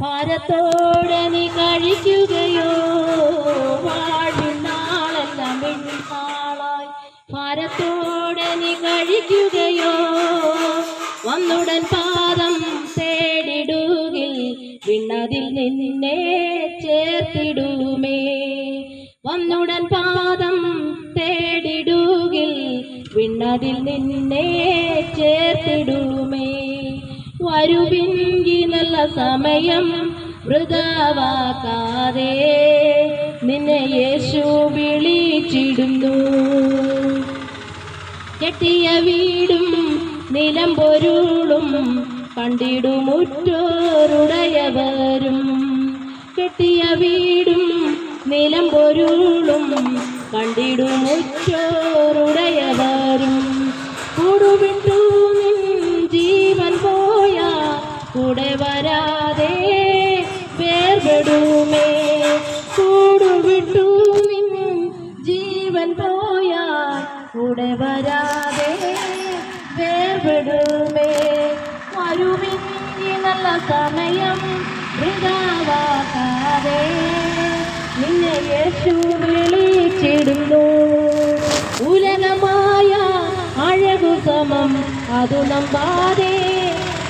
ഭാരത്തോടെ നീ കഴിക്കുകയോ? വാഴിൻ നാളെല്ലാം ഭാരത്തോടെ നീ കഴിക്കുകയോ? വന്നുടൻ പാദം തേടിടുകിൽ വിണ്ണതിൽ നിന്നെ ചേർത്തിടുമേ. വന്നുടൻ പാദം തേടിടുകിൽ വിണ്ണതിൽ നിന്നെ ചേർത്തിടുമേ. വരുവിങ്കി നല്ല സമയം വൃതാവാക്കാതെ നിന്നെ യേശു വിളിച്ചിടുന്നു. കെട്ടിയ വീടും നിലം പൊരുളും കണ്ടിടുമുറ്റോരുടയവരും കെട്ടിയ വീടും നിലം പൊരുളും കണ്ടിടുമുറ്റോരുടയവരും കൂടെ വരാതെ വേർപെടുമേ. കൂടുവിട്ടു നിൻ ജീവൻ പോയാ കൂടെ വരാതെ വേർപെടുമേ. വരുവിനി നല്ല സമയം വൃതാവാക്കാതെ നിന്നെ യേശു വിളിച്ചിടുന്നു. ഉലകമായ അഴകു സമം അതു നമ്പാതെ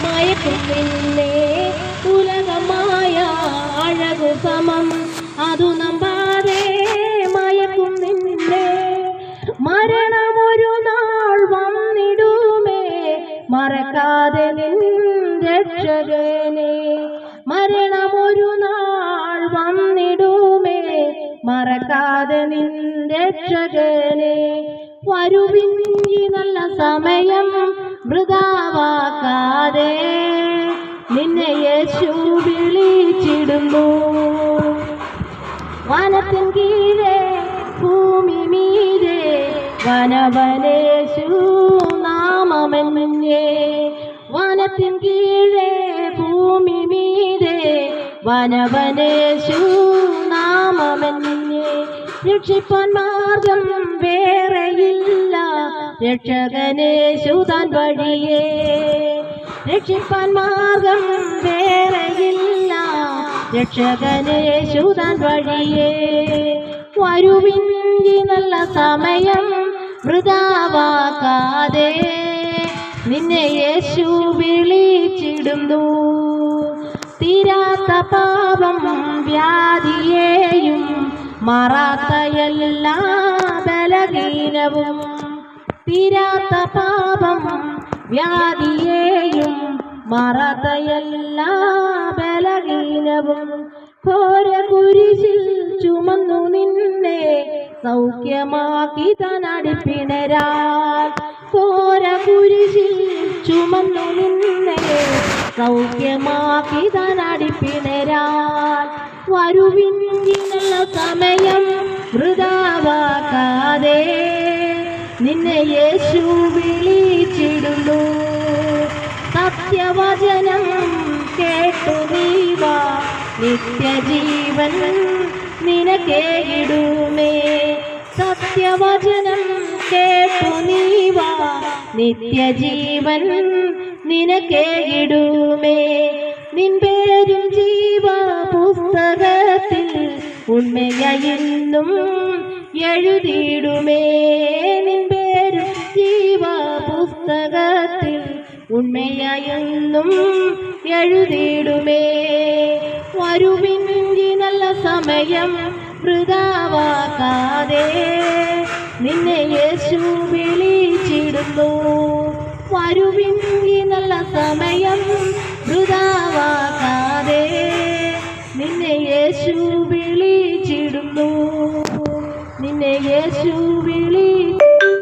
മയക്കും നിന്നെ ഉലകമായ അഴകു സമം. അതു നമ്പാതെ മയക്കും നിന്നെ. മരണമൊരു നാൾ വന്നിടുമേ. മറക്കാതെ രക്ഷകനെ. മരണമൊരു നാൾ വന്നിടുമേ. മറക്കാതെ നിൻ രക്ഷകനെ. വരുവിൻ നല്ല സമയം വൃതാവാക്കാതെ നിന്നെ യേശു വിളിച്ചിടുന്നു വനത്തിൻ കീഴേ ഭൂമി മീരെ വനവനേശു നാമമെന്നേ വനത്തിൻ കീഴേ ഭൂമി മീരെ വനവനേശു നാമമെന്നേ രക്ഷിപ്പാൻ മാർഗം വേറെയില്ല. രക്ഷകനേശു താൻ വഴിയേ. രക്ഷിപ്പാൻ മാർഗം വേറെയില്ല. രക്ഷകനേശു താൻ വഴിയേ. വരുവിഞ്ചി നല്ല സമയം വൃതാവാക്കാതെ നിന്നെ യേശു വിളിച്ചിടുന്നു. തീരാത്ത പാപം വ്യാധിയെയും മാറാത്ത എല്ലാ ബലഹീനവും. തീരാത്ത പാപം വ്യാധിയെയും മാറാത്ത എല്ലാ ബലഹീനവും ഘോര കുരിശിൽ ചുമന്നു നിന്നെ സൗഖ്യമാക്കി തനടിപ്പിണരാൽ. കുരിശിൽ ചുമന്നു നിന്നെ സൗഖ്യമാക്കി തനടിപ്പിണരാൽ. വരുവിനുള്ള സമയം വൃതാവാക്കാതെ നിന്നെ യേശു വിളിച്ചിടുന്നു നിത്യജീവൻ നിനക്കേകിടുമേ. സത്യവചനം കേട്ടു നീവാ. നിത്യജീവൻ നിനക്കേകിടുമേ. നിൻ പേരും ജീവ പുസ്തകത്തിൽ ഉണ്മയായിരുന്നും എഴുതിയിടുമേ. നിൻ പേരും ജീവ പുസ്തകത്തിൽ ഉണ്മയായിരുന്നും എഴുതിയിടുമേ. വരുവിഞ്ചി നല്ല സമയം വൃതാവാക്കാതെ നിന്നെ യേശു വിളിച്ചിടുന്നു. വരുവിഞ്ചി നല്ല സമയം വൃതാവാക്കാതെ